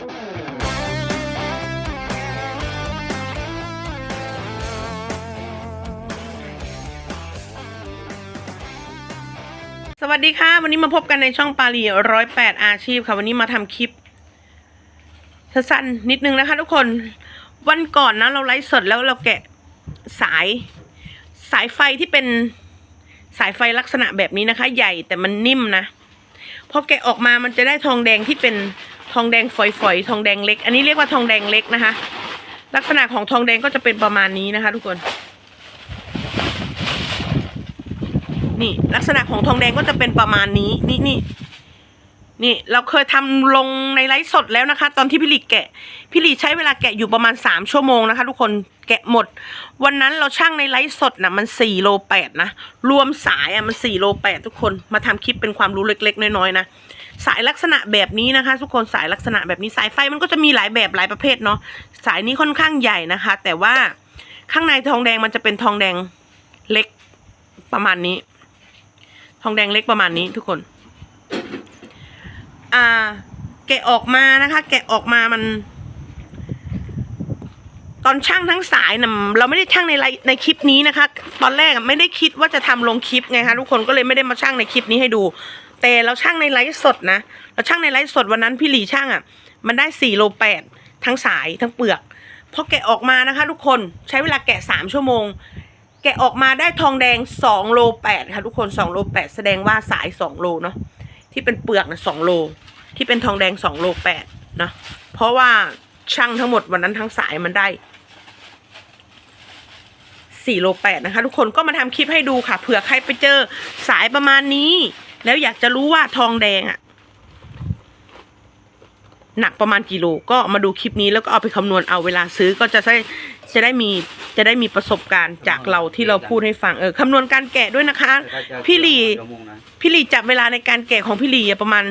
สวัสดีค่ะ วันนี้มาพบกันในช่องปาลีร้อยแปดอาชีพค่ะ วันนี้มาทำคลิปสั้นนิดนึงนะคะทุกคนวันก่อนนะเราไลฟ์สดแล้วเราแกะสายสายไฟที่เป็นสายไฟลักษณะแบบนี้นะคะ ใหญ่แต่มันนิ่มนะพอแกะออกมามันจะได้ทองแดงที่เป็น ทองแดงฝอยๆทองแดงเล็ก อันนี้เรียกว่าทองแดงเล็กนะคะ ลักษณะของทองแดงก็จะเป็นประมาณนี้นะคะ ทุกคน นี่ลักษณะของทองแดงก็จะเป็นประมาณนี้ นี่นี่นี่เราเคยทำลงในไลฟ์สดแล้วนะคะ ตอนที่พี่หลีแกะพี่หลีใช้เวลาแกะอยู่ประมาณสามชั่วโมงนะคะ ทุกคนแกะหมด วันนั้นเราช่างในไลฟ์สดนะมันสี่โลแปดนะ รวมสายอะมันสี่โลแปดทุกคนมาทำคลิปเป็นความรู้เล็ก ๆ น้อยๆนะ สายลักษณะแบบนี้นะคะ ทุกคนสายลักษณะแบบนี้สายไฟมันก็จะมีหลายแบบหลายประเภทเนาะสายนี้ค่อนข้างใหญ่นะคะ แต่ว่าข้างในทองแดงมันจะเป็นทองแดงเล็กประมาณนี้ ทองแดงเล็กประมาณนี้ทุกคน อ่า แกะออกมานะคะ แกะออกมามัน ตอนช่างทั้งสายนะเราไม่ได้ช่างในไลในคลิปนี้นะคะ ตอนแรกไม่ได้คิดว่าจะทำลงคลิปไงคะทุกคนก็เลยไม่ได้มาช่างในคลิปนี้ให้ดู แต่เราช่างในไลฟ์สดนะ เราช่างในไลฟ์สดวันนั้นพี่หลีช่างอะ มันได้สี่โลแปดทั้งสายทั้งเปลือกพอแกะออกมานะคะ ทุกคนใช้เวลาแกะสามชั่วโมง แกะออกมาได้ทองแดงสองโลแปดค่ะทุกคนสองโลแปดแสดงว่าสายสองโลเนาะที่เป็นเปลือกนะสองโล ที่เป็นทองแดงสองโลแปดเนาะเพราะว่าช่างทั้งหมดวันนั้นทั้งสายมันได้สี่โลแปดนะคะ ทุกคนก็มาทำคลิปให้ดูค่ะเผื่อใครไปเจอสายประมาณนี้ แล้วอยากจะรู้ว่าทองแดงอะหนักประมาณกี่โลก็มาดูคลิปนี้แล้วก็เอาไปคำนวณเอาเวลาซื้อก็จะได้จะได้มีจะได้มีประสบการณ์จากเราที่เราพูดให้ฟังเออคำนวณการแกะด้วยนะคะ พี่หลีพี่หลีจับเวลาในการแกะของพี่หลีอะประมาณ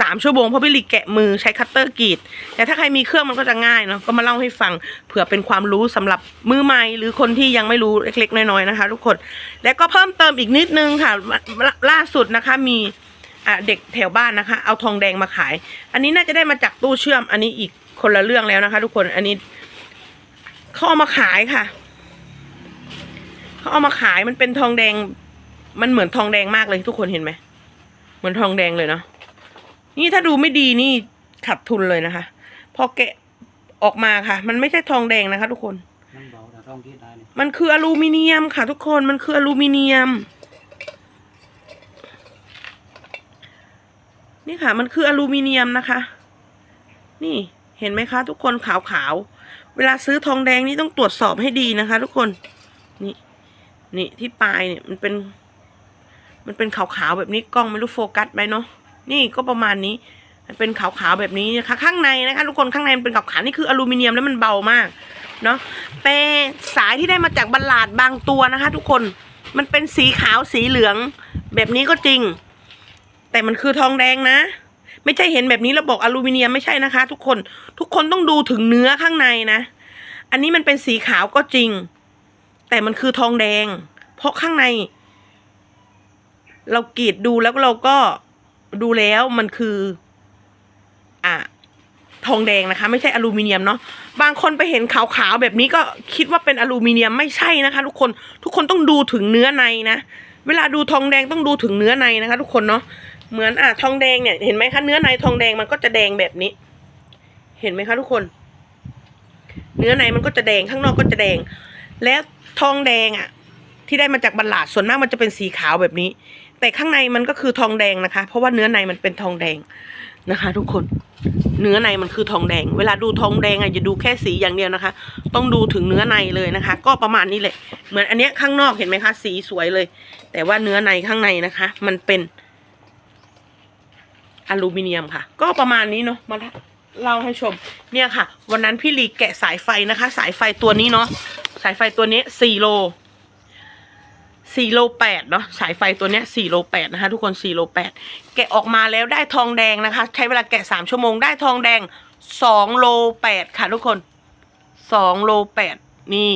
สามชั่วโมงเพราะพี่หลีแกะมือใช้คัตเตอร์กรีด แต่ถ้าใครมีเครื่องมันก็จะง่ายเนาะก็มาเล่าให้ฟังเผื่อเป็นความรู้สำหรับมือใหม่หรือคนที่ยังไม่รู้เล็กๆ น้อยๆนะคะ ทุกคน แล้วก็เพิ่มเติมอีกนิดนึงค่ะล่าสุดนะคะมีเด็กแถวบ้านนะคะ เอาทองแดงมาขาย อันนี้น่าจะได้มาจากตู้เชื่อม อันนี้อีกคนละเรื่องแล้วนะคะ ทุกคนอันนี้เขาเอามาขายค่ะเขาเอามาขายมันเป็นทองแดง มันเหมือนทองแดงมากเลยทุกคนเห็นไหมเหมือนทองแดงเลยเนาะ นี่ถ้าดูไม่ดีนี่ขาดทุนเลยนะคะ พอแกะออกมาค่ะ มันไม่ใช่ทองแดงนะคะ ทุกคน มันเบาแต่ต้องคิดได้นี่มันคืออลูมิเนียมค่ะ ทุกคน มันคืออลูมิเนียม นี่ค่ะ มันคืออลูมิเนียมนะคะ นี่เห็นไหมคะ ทุกคนขาวๆ เวลาซื้อทองแดงนี่ต้องตรวจสอบให้ดีนะคะ ทุกคน นี่ นี่ที่ปลายเนี่ยมันเป็น มันเป็นขาวๆแบบนี้กล้องไม่รู้โฟกัสไหมเนาะ นี่ก็ประมาณนี้มันเป็นขาวๆแบบนี้นะคะ ข้างในนะคะทุกคนข้างในมันเป็นขาวๆนี่คืออลูมิเนียมแล้วมันเบามากเนาะแต่สายที่ได้มาจากบัลลาดบางตัวนะคะ ทุกคนมันเป็นสีขาวสีเหลืองแบบนี้ก็จริง แต่มันคือทองแดงนะ ไม่ใช่เห็นแบบนี้แล้วบอกอลูมิเนียมไม่ใช่นะคะ ทุกคนทุกคนต้องดูถึงเนื้อข้างในนะ อันนี้มันเป็นสีขาวก็จริง แต่มันคือทองแดง เพราะข้างใน เรากรีดดูแล้วเราก็ ดูแล้วมันคือ อะทองแดงนะคะ ไม่ใช่อลูมิเนียมเนาะบางคนไปเห็นขาวๆแบบนี้ก็คิดว่าเป็นอลูมิเนียมไม่ใช่นะคะ ทุกคนทุกคนต้องดูถึงเนื้อในนะเวลาดูทองแดงต้องดูถึงเนื้อในนะคะ ทุกคนเนาะเหมือนอะทองแดงเนี่ยเห็นไหมคะเนื้อในทองแดงมันก็จะแดงแบบนี้ เห็นไหมคะทุกคน เนื้อในมันก็จะแดงข้างนอกก็จะแดง แล้วทองแดงอะ ที่ได้มาจากบัลลาดส่วนมากมันจะเป็นสีขาวแบบนี้ แต่ข้างในมันก็คือทองแดงนะคะ เพราะว่าเนื้อในมันเป็นทองแดงนะคะ ทุกคน เนื้อในมันคือทองแดง เวลาดูทองแดงอะอย่าดูแค่สีอย่างเดียวนะคะ ต้องดูถึงเนื้อในเลยนะคะ ก็ประมาณนี้แหละ เหมือนอันเนี้ยข้างนอกเห็นไหมคะ สีสวยเลย แต่ว่าเนื้อในข้างในนะคะ มันเป็นอลูมิเนียมค่ะ ก็ประมาณนี้เนาะมาเล่าให้ชม เนี่ยค่ะ วันนั้นพี่ลีแกะสายไฟนะคะ สายไฟตัวนี้เนาะสายไฟตัวนี้สี่โล สี่โลแปดเนาะสายไฟตัวเนี้ยสี่โลแปดนะคะ ทุกคนสี่โลแปดแกะออกมาแล้วได้ทองแดงนะคะ ใช้เวลาแกะสามชั่วโมงได้ทองแดงสองโลแปดค่ะ ทุกคนสองโลแปดนี่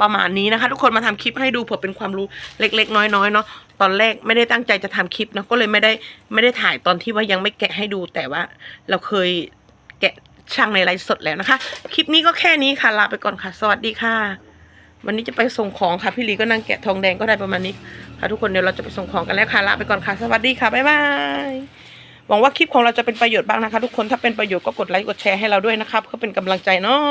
ประมาณนี้นะคะ ทุกคนมาทำคลิปให้ดูเผื่อเป็นความรู้เล็ก ๆ น้อยๆเนาะตอนแรกไม่ได้ตั้งใจจะทำคลิปเนาะก็เลยไม่ได้ไม่ได้ถ่ายตอนที่ว่ายังไม่แกะให้ดูแต่ว่า เราเคยแกะช่างในไลฟ์สดแล้วนะคะ คลิปนี้ก็แค่นี้ค่ะลาไปก่อนค่ะ สวัสดีค่ะ วันนี้จะไปส่งของค่ะพี่ลีก็นั่งแกะทองแดงก็ได้ประมาณนี้ค่ะทุกคนเดี๋ยวเราจะไปส่งของกันแล้วค่ะลาไปก่อนค่ะสวัสดีค่ะบ๊ายบายหวังว่าคลิปของเราจะเป็นประโยชน์บ้างนะคะ ทุกคนถ้าเป็นประโยชน์ก็กดไลค์กดแชร์ให้เราด้วยนะครับเพื่อเป็นกำลังใจเนาะ